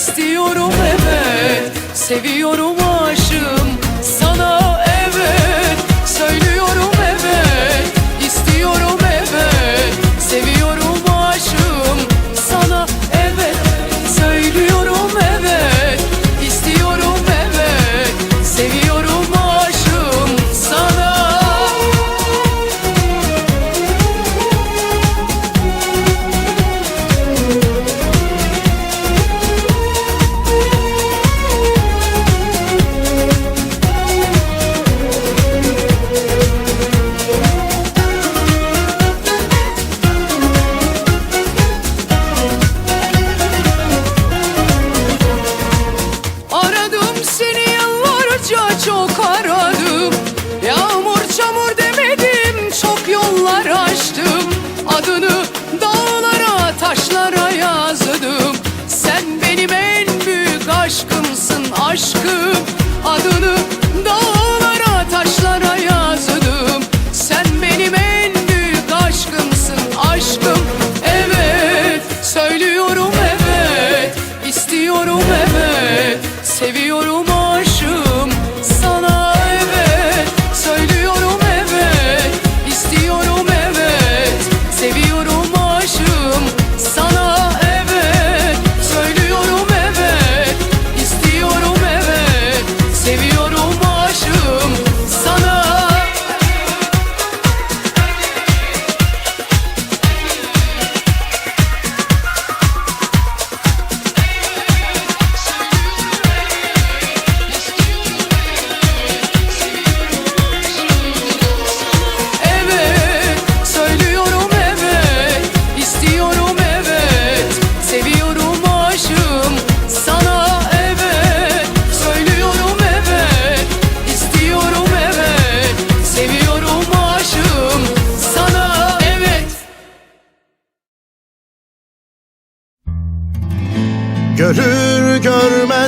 istiyorum evet. Seviyorum aşığım aşkımsın aşkım Adını dağlara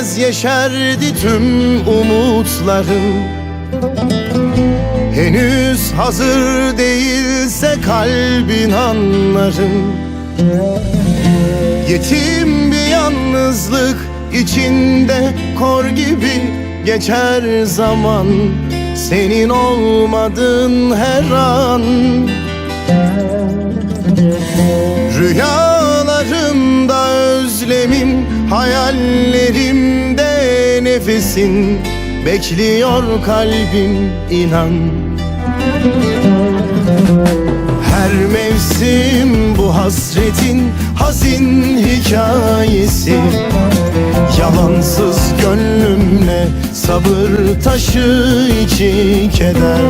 görmez yeşerdi tüm umutlarım. Henüz hazır değilse kalbin anlarım. Yetim bir yalnızlık içinde kor gibi geçer zaman. Senin olmadığın her an. Rüyalarımda özlemim, hayallerimde nefesin Bekliyor kalbim inan. Her mevsim bu hasretin hazin hikayesi. Yalansız gönlümle sabır taşı içi keder.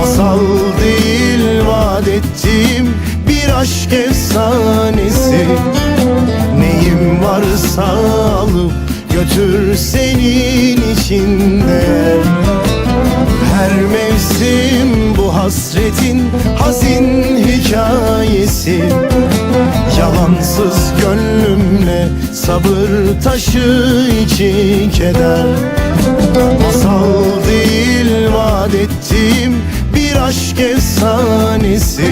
Masal değil vaat ettiğim bir aşk efsanesi. Neyim varsa alıp götür senin içinde. Her mevsim bu hasretin hazin hikayesi. Yalansız gönlümle sabır taşı içi keder. Masal değil vaat ettiğim bir aşk efsanesi.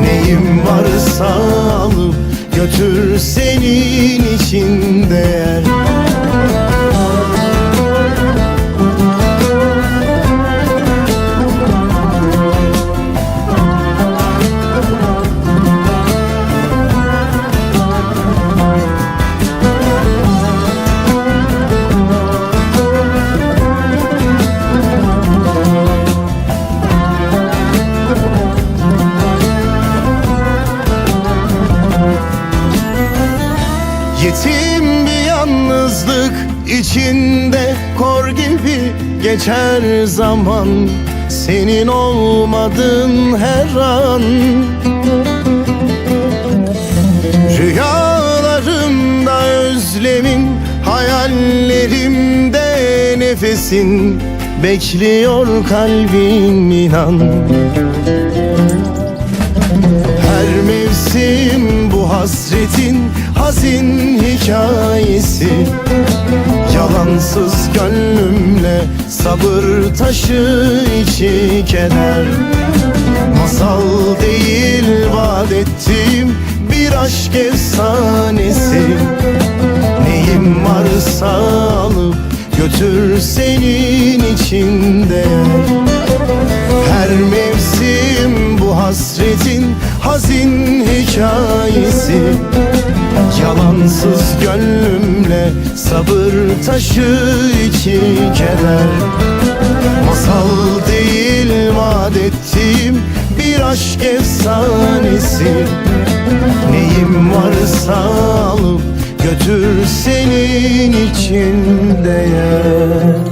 Neyim varsa alıp götür senin için değer geçer zaman Senin olmadığın her an. Rüyalarımda özlemin Hayallerimde nefesin Bekliyor kalbim inan. Her mevsim bu hasret hasretin hazin hikayesi Yalansız gönlümle sabır taşı içi keder Masal değil vaat ettiğim bir aşk efsanesi. Neyim varsa alıp götür senin içinde. Her mevsim bu hasretin hazin hikayesi Yalansız gönlümle sabır taşı içi keder. Masal değil vaat bir aşk efsanesi. Neyim varsa alıp götür senin için değer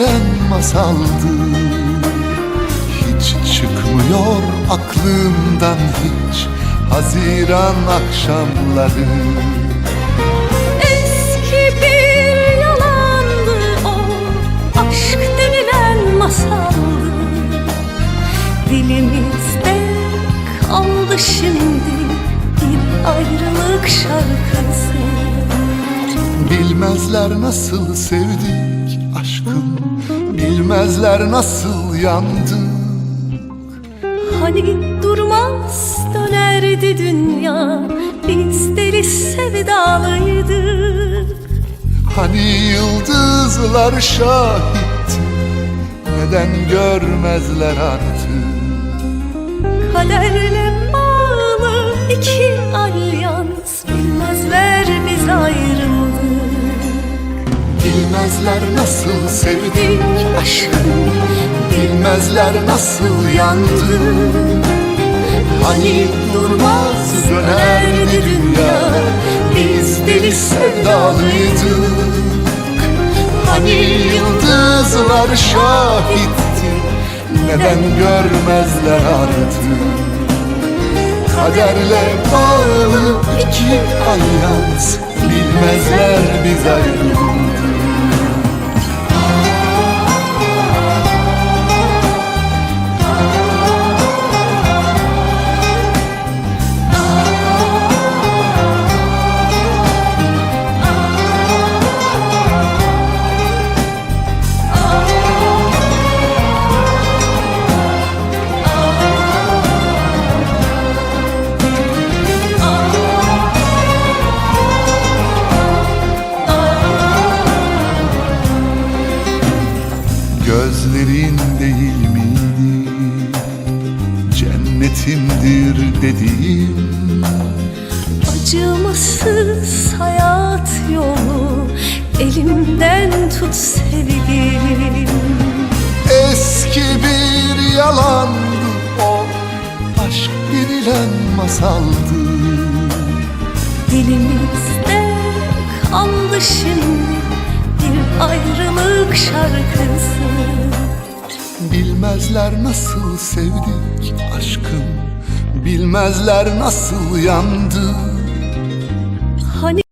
Denilen masaldı. Hiç çıkmıyor aklımdan hiç Haziran akşamları. Eski bir yalandı o Aşk denilen masaldı. Dilimizde kaldı şimdi Bir ayrılık şarkısı. Bilmezler nasıl sevdik aşkım Bilmezler nasıl yandık. Hani durmaz dönerdi dünya Biz deli sevdalıydık. Hani yıldızlar şahitti Neden görmezler artık? Kaderle bağlı iki alyans Bilmezler biz ayrıldık Bilmezler nasıl sevdik Dik aşkım Bilmezler nasıl yandık Hani durmaz dönerdi dünya Biz deli sevdalıydık. Hani yıldızlar şahitti Neden görmezler artık? Kaderle bağlı iki alyans Bilmezler biz ayrıldık Gözlerin değil miydi? Cennetimdir dediğim. Acımasız hayat yolu Elimden tut sevgilim. Eski bir yalandı o Aşk denilen masaldı. Dilimizde kaldı şimdi ayrılık şarkısı. Bilmezler nasıl sevdik aşkım Bilmezler nasıl yandık. Hani